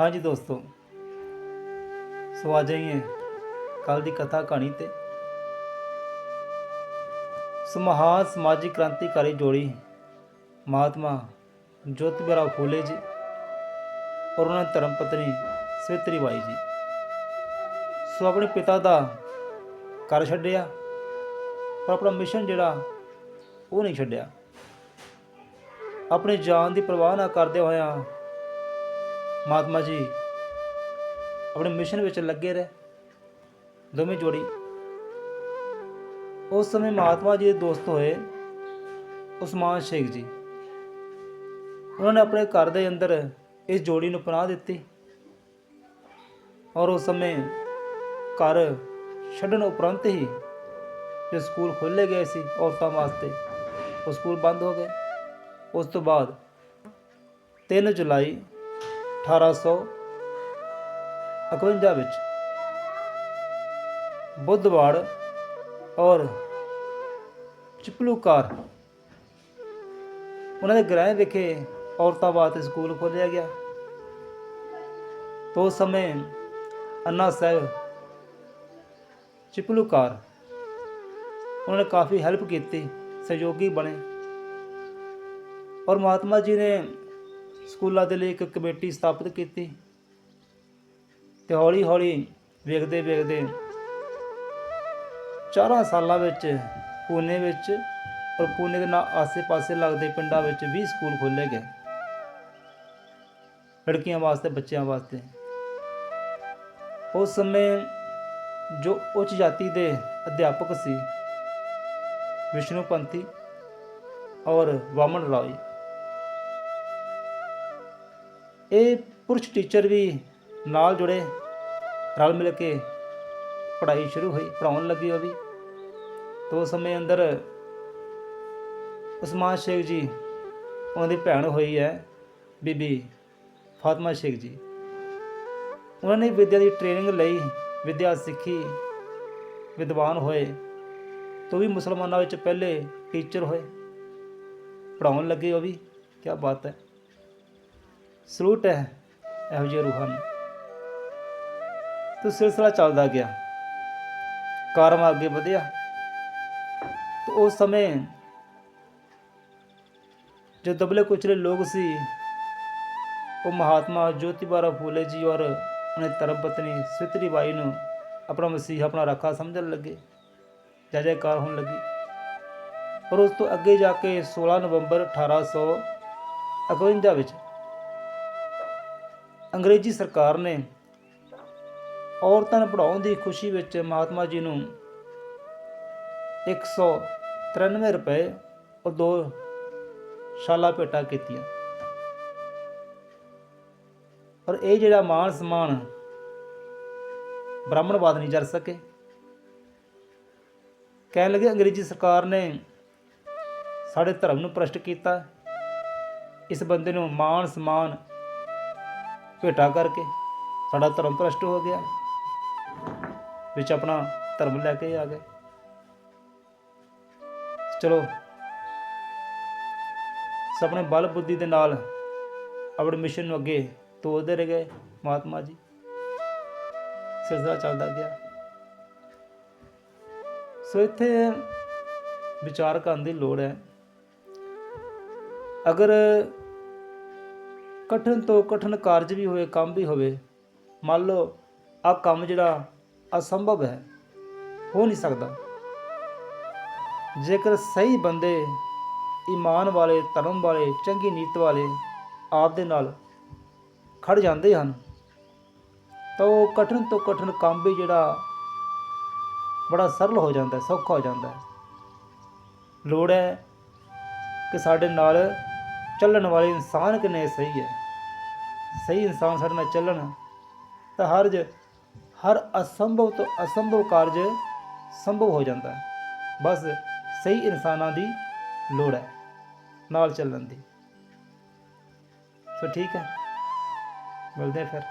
ਹਾਂਜੀ ਦੋਸਤੋ, ਸੋ ਆ ਜਾਈਏ ਕੱਲ ਦੀ ਕਥਾ ਕਹਾਣੀ ਤੇ। ਸੋ ਮਹਾਨ ਸਮਾਜਿਕ ਕ੍ਰਾਂਤੀਕਾਰੀ ਜੋੜੀ ਮਹਾਤਮਾ ਜੋਤੀਬਾ ਫੂਲੇ ਜੀ ਔਰ ਉਹਨਾਂ ਦੀ ਧਰਮ ਪਤਨੀ ਸਵਿਤਰੀ ਬਾਈ ਜੀ। ਸੋ ਆਪਣੇ ਪਿਤਾ ਦਾ ਕਰ ਛੱਡਿਆ, ਪਰ ਆਪਣਾ ਮਿਸ਼ਨ ਜਿਹੜਾ ਉਹ ਨਹੀਂ ਛੱਡਿਆ। ਆਪਣੀ ਜਾਨ ਦੀ ਪਰਵਾਹ ਨਾ ਕਰਦੇ ਹੋਇਆਂ ਮਹਾਤਮਾ ਜੀ, ਆਪਣੇ ਮਿਸ਼ਨ ਵਿੱਚ ਲੱਗੇ ਰਹੇ। ਦੋਵੇਂ ਜੋੜੀ। ਉਸ ਸਮੇਂ ਮਹਾਤਮਾ ਜੀ ਦੇ ਦੋਸਤ ਹੋਏ ਉਸਮਾਨ ਸ਼ੇਖ ਜੀ। ਉਹਨਾਂ ਨੇ ਆਪਣੇ ਘਰ ਦੇ ਅੰਦਰ ਇਸ ਜੋੜੀ ਨੂੰ ਪਨਾਹ ਦਿੱਤੀ ਔਰ ਉਸ ਸਮੇਂ ਘਰ ਛੱਡਣ ਉਪਰੰਤ ਹੀ ਜੋ ਸਕੂਲ ਖੋਲ੍ਹੇ ਗਏ ਸੀ, ਔਰਤਾਂ ਵਾਸਤੇ ਉਹ ਸਕੂਲ ਬੰਦ ਹੋ ਗਏ। ਉਸ ਤੋਂ ਬਾਅਦ 3 ਜੁਲਾਈ 1851 ਵਿੱਚ ਬੁੱਧਵਾੜ ਔਰ ਚਿਪਲੂਕਾਰ ਉਹਨਾਂ ਦੇ ਗ੍ਰਹਿ ਵਿਖੇ ਔਰਤਾਂ ਵਾਸਤੇ ਸਕੂਲ ਖੋਲ੍ਹਿਆ ਗਿਆ। ਤੋਂ ਉਸ ਸਮੇਂ ਅੰਨਾ ਸਾਹਿਬ ਚਿਪਲੂਕਾਰ ਉਹਨਾਂ ਨੇ ਕਾਫੀ ਹੈਲਪ ਕੀਤੀ, ਸਹਿਯੋਗੀ ਬਣੇ। ਔਰ ਮਹਾਤਮਾ ਜੀ ਨੇ ਸਕੂਲਾਂ ਦੇ ਲਈ ਇੱਕ ਕਮੇਟੀ ਸਥਾਪਿਤ ਕੀਤੀ ਤੇ ਹੌਲੀ ਹੌਲੀ ਵੇਖਦੇ ਵੇਖਦੇ 4 ਸਾਲਾਂ ਵਿੱਚ ਪੂਨੇ ਵਿੱਚ ਔਰ ਪੂਨੇ ਦੇ ਨਾਲ ਆਸੇ-ਪਾਸੇ ਲੱਗਦੇ ਪਿੰਡਾਂ ਵਿੱਚ 20 ਸਕੂਲ ਖੋਲ੍ਹੇ ਗਏ। ਲੜਕੀਆਂ ਵਾਸਤੇ, ਬੱਚਿਆਂ ਵਾਸਤੇ। ਉਸ ਸਮੇਂ ਜੋ ਉੱਚ ਜਾਤੀ ਦੇ ਅਧਿਆਪਕ ਸੀ ਵਿਸ਼ਨੂੰ ਪੰਥੀ ਔਰ ਵਾਮਨ ਰਾਏ ਇਹ ਪੁਰਸ਼ ਟੀਚਰ ਵੀ ਨਾਲ ਜੁੜੇ, ਰਲ ਮਿਲ ਕੇ ਪੜ੍ਹਾਈ ਸ਼ੁਰੂ ਹੋਈ ਪੜਾਉਣ ਲੱਗੀ ਉਹ ਵੀ। ਤੋਂ ਸਮੇਂ ਅੰਦਰ ਉਸਮਾਨ ਸ਼ੇਖ ਜੀ ਉਹਨਾਂ ਦੀ ਭੈਣ ਹੋਈ ਹੈ, ਬੀਬੀ ਫਾਤਮਾ ਸ਼ੇਖ ਜੀ। ਉਹਨਾਂ ਨੇ ਵਿਦਿਆ ਦੀ ਟ੍ਰੇਨਿੰਗ ਲਈ ਵਿਦਿਆ ਸਿੱਖੀ, ਵਿਦਵਾਨ ਹੋਏ। ਤੋਂ ਵੀ ਮੁਸਲਮਾਨਾਂ ਵਿੱਚ ਪਹਿਲੇ ਟੀਚਰ ਹੋਏ। ਪੜਾਉਣ ਲੱਗੇ ਉਹ ਵੀ ਕੀ ਬਾਤ ਹੈ। ਸਲੂਟ ਹੈ, ਇਹੋ ਜਿਹੇ ਰੂਹਾਂ ਨੂੰ। ਤੇ ਸਿਲਸਿਲਾ ਚੱਲਦਾ ਗਿਆ। ਕਾਰਮ ਅੱਗੇ ਵਧਿਆ। ਤੇ ਉਸ ਸਮੇਂ ਜੋ ਦਬਲੇ ਕੁਚਲੇ ਲੋਕ ਸੀ, ਉਹ ਮਹਾਤਮਾ ਜੋਤੀਬਾ ਫੂਲੇ ਜੀ ਔਰ ਉਹਨੇ ਧਰਮ ਪਤਨੀ ਸਵਿਤਰੀ ਬਾਈ ਨੂੰ ਆਪਣਾ ਮਸੀਹ, ਆਪਣਾ ਰਾਖਾ ਸਮਝਣ ਲੱਗੇ। ਜੈ ਜੈਕਾਰ ਹੋਣ ਲੱਗੀ। ਔਰ ਉਸ ਤੋਂ ਅੱਗੇ ਜਾ ਕੇ 16 ਨਵੰਬਰ 1851 ਵਿੱਚ ਅੰਗਰੇਜ਼ੀ ਸਰਕਾਰ ਨੇ ਔਰਤਾਂ ਨੂੰ ਪੜਾਉਣ ਦੀ ਖੁਸ਼ੀ ਵਿੱਚ ਮਹਾਤਮਾ ਜੀ ਨੂੰ 193 ਰੁਪਏ ਔਰ ਦੋ ਸ਼ਾਲਾ ਭੇਟਾ ਕੀਤੀਆਂ। ਔਰ ਇਹ ਜਿਹੜਾ ਮਾਨ ਸਮਾਨ ਬ੍ਰਾਹਮਣਵਾਦ ਨਹੀਂ ਜਰ ਸਕੇ। ਕਹਿਣ ਲੱਗੇ ਅੰਗਰੇਜ਼ੀ ਸਰਕਾਰ ਨੇ ਸਾਡੇ ਧਰਮ ਨੂੰ ਪ੍ਰਸ਼ਟ ਕੀਤਾ। ਇਸ ਬੰਦੇ ਨੂੰ ਮਾਨ ਸਮਾਨ ਭੇਟਾ ਕਰਕੇ ਸਾਡਾ ਧਰਮ ਭ੍ਰਸ਼ਟ ਹੋ ਗਿਆ। ਵਿੱਚ ਆਪਣਾ ਧਰਮ ਲੈ ਕੇ ਆ ਗਏ। ਚਲੋ ਆਪਣੇ ਬਲ ਬੁੱਧੀ ਦੇ ਨਾਲ ਆਪਣੇ ਮਿਸ਼ਨ ਨੂੰ ਅੱਗੇ ਤੋਰਦੇ ਰਹਿ ਗਏ ਮਹਾਤਮਾ ਜੀ। ਸਿਲਸਿਲਾ ਚੱਲਦਾ ਗਿਆ। ਸੋ ਇੱਥੇ ਵਿਚਾਰ ਕਰਨ ਦੀ ਲੋੜ ਹੈ। ਅਗਰ ਕਠਨ ਤੋਂ ਕਠਿਨ ਕਾਰਜ ਵੀ ਹੋਵੇ ਕੰਮ ਵੀ ਹੋਵੇ, ਮੰਨ ਲਓ ਆ ਕੰਮ ਜਿਹੜਾ ਅਸੰਭਵ ਹੈ, ਹੋ ਨਹੀਂ ਸਕਦਾ। ਜੇਕਰ ਸਹੀ ਬੰਦੇ ਈਮਾਨ ਵਾਲੇ, ਧਰਮ ਵਾਲੇ, ਚੰਗੀ ਨੀਤ ਵਾਲੇ ਆਪ ਦੇ ਨਾਲ ਖੜ ਜਾਂਦੇ ਹਨ, ਤਾਂ ਉਹ ਕਠਿਨ ਤੋਂ ਕਠਿਨ ਕੰਮ ਵੀ ਜਿਹੜਾ ਬੜਾ ਸਰਲ ਹੋ ਜਾਂਦਾ ਹੈ, ਸੌਖਾ ਹੋ ਜਾਂਦਾ ਹੈ। ਲੋੜ ਹੈ ਕਿ ਸਾਡੇ ਨਾਲ ਚੱਲਣ ਵਾਲੇ ਇਨਸਾਨ ਕਿੰਨੇ ਸਹੀ ਹੈ। ਸਹੀ ਇਨਸਾਨ ਸਾਡੇ ਨਾਲ ਚੱਲਣ, ਤਾਂ ਹਰ ਜ, ਹਰ ਅਸੰਭਵ ਤੋਂ ਅਸੰਭਵ ਕਾਰਜ ਸੰਭਵ ਹੋ ਜਾਂਦਾ ਹੈ। ਬਸ ਸਹੀ ਇਨਸਾਨਾਂ ਦੀ ਲੋੜ ਹੈ, ਨਾਲ ਚੱਲਣ ਦੀ। ਸੋ ਠੀਕ ਹੈ, ਮਿਲਦੇ ਫਿਰ।